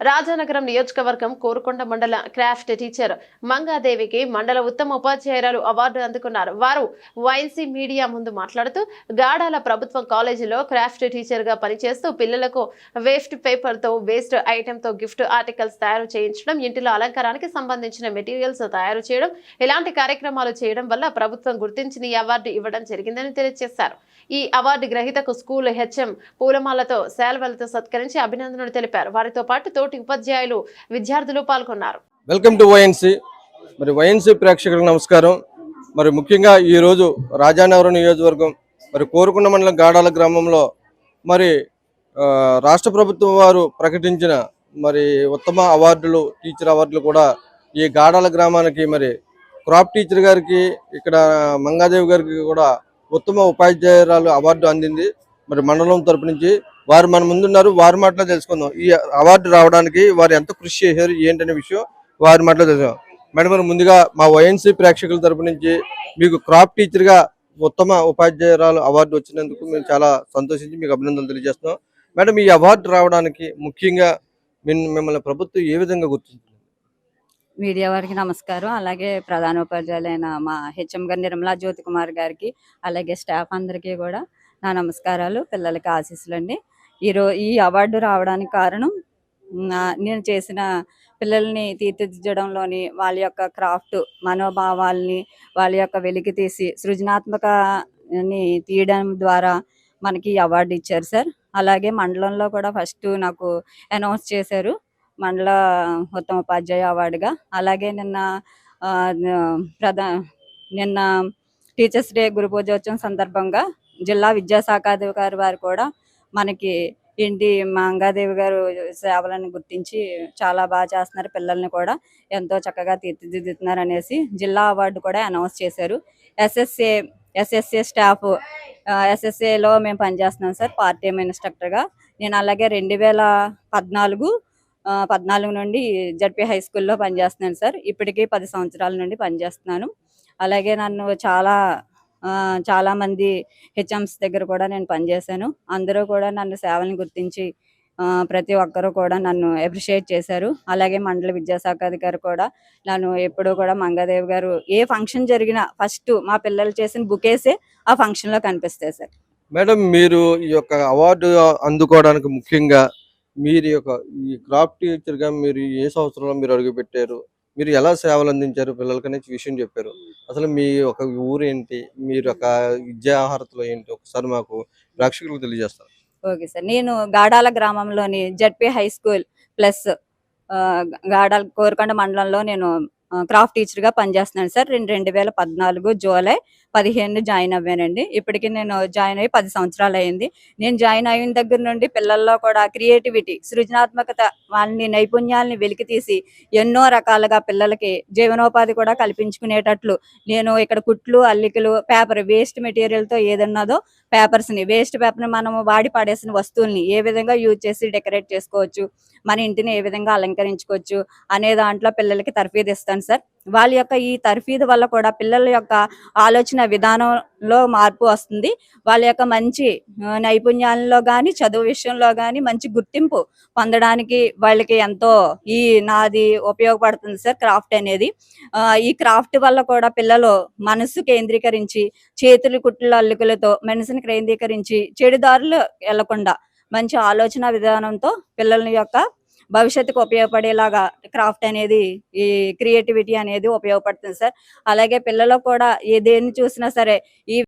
రాజానగరం నియోజకవర్గం కోరుకొండ మండల craft teacher మంగాదేవికి మండల ఉత్తమ ఉపాధ్యాయురాలు అవార్డు అందుకున్నారు. వారు వైఎన్సీ మీడియా ముందు మాట్లాడుతూ గాడాల ప్రభుత్వం కాలేజీలో క్రాఫ్ట్ టీచర్గా పనిచేస్తూ పిల్లలకు వేస్ట్ పేపర్తో వేస్ట్ ఐటెంతో గిఫ్ట్ ఆర్టికల్స్ తయారు చేయించడం ఇంటిలో అలంకారానికి సంబంధించిన మెటీరియల్స్ తయారు చేయడం ఇలాంటి కార్యక్రమాలు చేయడం వల్ల ప్రభుత్వం గుర్తించిన ఈ అవార్డు ఇవ్వడం జరిగిందని తెలియజేశారు. ఈ అవార్డు గ్రహీతకు స్కూల్ హెచ్ఎం పూలమాలతో శాల్వలతో సత్కరించి అభినందనలు తెలిపారు. వారితో పాటు తోటి ఉపాధ్యాయులు విద్యార్థులు పాల్గొన్నారు. వెల్కమ్ టు వైఎన్సీ మరి వైఎన్సీ ప్రేక్షకులకు నమస్కారం. మరి ముఖ్యంగా ఈరోజు రాజానగరం నియోజకవర్గం మరి కోరుకున్న మండలం గాడాల గ్రామంలో మరి ఆ, రాష్ట్ర ప్రభుత్వం వారు ప్రకటించిన మరి ఉత్తమ అవార్డులు టీచర్ అవార్డులు కూడా ఈ గాడాల గ్రామానికి మరి క్రాప్ టీచర్ గారికి ఇక్కడ మంగాదేవి గారికి కూడా ఉత్తమ ఉపాధ్యాయురాలు అవార్డు అందింది. మరి మండలం తరపు నుంచి వారు మన ముందున్నారు వారి మాటలో తెలుసుకుందాం. ఈ అవార్డు రావడానికి వారు ఎంత కృషి చేశారు ఏంటనే విషయం వారి మాటలో తెలుసుకుందాం. మేడం మరి ముందుగా మా వైఎన్సీ ప్రేక్షకుల తరపు నుంచి మీకు క్రాప్ టీచర్గా ఉత్తమ ఉపాధ్యాయురాలు అవార్డు వచ్చినందుకు మేము చాలా సంతోషించి మీకు అభినందనలు తెలియజేస్తున్నాం. మేడం ఈ అవార్డు రావడానికి ముఖ్యంగా మిమ్మల్ని ప్రభుత్వం ఏ విధంగా గుర్తించింది? మీడియా వారికి నమస్కారం. అలాగే ప్రధాన ఉపాధ్యాయులైన మా హెచ్ఎం గారు నిర్మలా జ్యోతి కుమార్ గారికి అలాగే స్టాఫ్ అందరికీ కూడా నా నమస్కారాలు పిల్లలకి ఆశీస్సులు అండి ఈరో ఈ అవార్డు రావడానికి కారణం నేను చేసిన పిల్లల్ని తీర్చిదిద్దడంలోని వాళ్ళ యొక్క క్రాఫ్ట్ మనోభావాల్ని వాళ్ళ యొక్క వెలికి తీసి సృజనాత్మకని తీయడం ద్వారా మనకి అవార్డు ఇచ్చారు సార్. అలాగే మండలంలో కూడా ఫస్ట్ నాకు అనౌన్స్ చేశారు మండల ఉత్తమ ఉపాధ్యాయ అవార్డుగా. అలాగే నిన్న ప్రధా నిన్న టీచర్స్ డే గురు పూజోత్సవం సందర్భంగా జిల్లా విద్యాశాఖ అధికారి వారు కూడా మనకి ఏంటి మంగాదేవి గారు సేవలను గుర్తించి చాలా బాగా చేస్తున్నారు పిల్లల్ని కూడా ఎంతో చక్కగా తీర్చిదిద్దుతున్నారు అనేసి జిల్లా అవార్డు కూడా అనౌన్స్ చేశారు. ఎస్ఎస్ఏ ఎస్ఎస్ఏ స్టాఫ్ ఎస్ఎస్ఏలో మేము పనిచేస్తున్నాం సార్ పార్ట్ టైం ఇన్స్ట్రక్టర్గా. నేను అలాగే రెండు వేల పద్నాలుగు పద్నాలుగు నుండి జడ్పీ హై స్కూల్లో పనిచేస్తున్నాను సార్. ఇప్పటికీ పది సంవత్సరాల నుండి పనిచేస్తున్నాను. అలాగే నన్ను చాలా ఆ, చాలా మంది హెచ్ఎంస్ దగ్గర కూడా నేను పనిచేశాను. అందరూ కూడా నన్ను సేవలను గుర్తించి ప్రతి ఒక్కరూ కూడా నన్ను అప్రిషియేట్ చేశారు. అలాగే మండల విద్యాశాఖ అధికారి కూడా నన్ను ఎప్పుడూ కూడా మంగాదేవి గారు ఏ ఫంక్షన్ జరిగినా ఫస్ట్ మా పిల్లలు చేసిన బుకేసే ఆ ఫంక్షన్లో కనిపిస్తాయి సార్. మేడం మీరు ఈ యొక్క అవార్డు అందుకోవడానికి ముఖ్యంగా మీరు యొక్క ఈ క్రాప్ టీచర్గా మీరు ఏ సంవత్సరంలో మీరు అడుగుపెట్టారు? మీరు ఎలా సేవలు అందించారు? పిల్లలకి అనే విషయం చెప్పారు. అసలు మీ ఒక ఊరు ఏంటి మీరు ఒక విద్యాహారతలో ఏంటి? ఒకసారి మాకు ప్రేక్షకులకు తెలియజేస్తారు? Okay sir. నేను గాడాల గ్రామంలోని జడ్పీ హై స్కూల్ ప్లస్ ఆ, గాడాల కోరకొండ మండలంలో నేను క్రాఫ్ట్ టీచర్గా పనిచేస్తున్నాను సార్. రెండు రెండు వేల పద్నాలుగు జూలై పదిహేను జాయిన్ అవ్వానండి. ఇప్పటికి నేను జాయిన్ అయ్యి పది సంవత్సరాలు అయింది నేను జాయిన్ అయిన దగ్గర నుండి పిల్లల్లో కూడా క్రియేటివిటీ సృజనాత్మకత వాళ్ళని నైపుణ్యాలని వెలికితీసి ఎన్నో రకాలుగా పిల్లలకి జీవనోపాధి కూడా కల్పించుకునేటట్లు నేను ఇక్కడ కుట్లు అల్లికలు పేపర్ వేస్ట్ మెటీరియల్తో ఏదన్నదో పేపర్స్ని వేస్ట్ పేపర్ని మనము వాడి పడేసిన వస్తువుల్ని ఏ విధంగా యూజ్ చేసి డెకరేట్ చేసుకోవచ్చు మన ఇంటిని ఏ విధంగా అలంకరించుకోవచ్చు అనే దాంట్లో పిల్లలకి తర్ఫీదిస్తాను సార్. వాళ్ళ యొక్క ఈ తర్ఫీదు వల్ల కూడా పిల్లల యొక్క ఆలోచన విధానంలో మార్పు వస్తుంది. వాళ్ళ యొక్క మంచి నైపుణ్యాలలో కానీ చదువు విషయంలో కానీ మంచి గుర్తింపు పొందడానికి వాళ్ళకి ఎంతో ఈ నాది ఉపయోగపడుతుంది సార్ క్రాఫ్ట్ అనేది. ఈ క్రాఫ్ట్ వల్ల కూడా పిల్లలు మనసు కేంద్రీకరించి చేతులు కుట్లు అల్లికలతో మనసుని కేంద్రీకరించి చెడుదారులు వెళ్ళకుండా మంచి ఆలోచన విధానంతో పిల్లల యొక్క భవిష్యత్తుకు ఉపయోగపడేలాగా క్రాఫ్ట్ అనేది ఈ క్రియేటివిటీ అనేది ఉపయోగపడుతుంది సార్. అలాగే పిల్లలు కూడా ఏ దేన్ని చూసినా సరే ఈ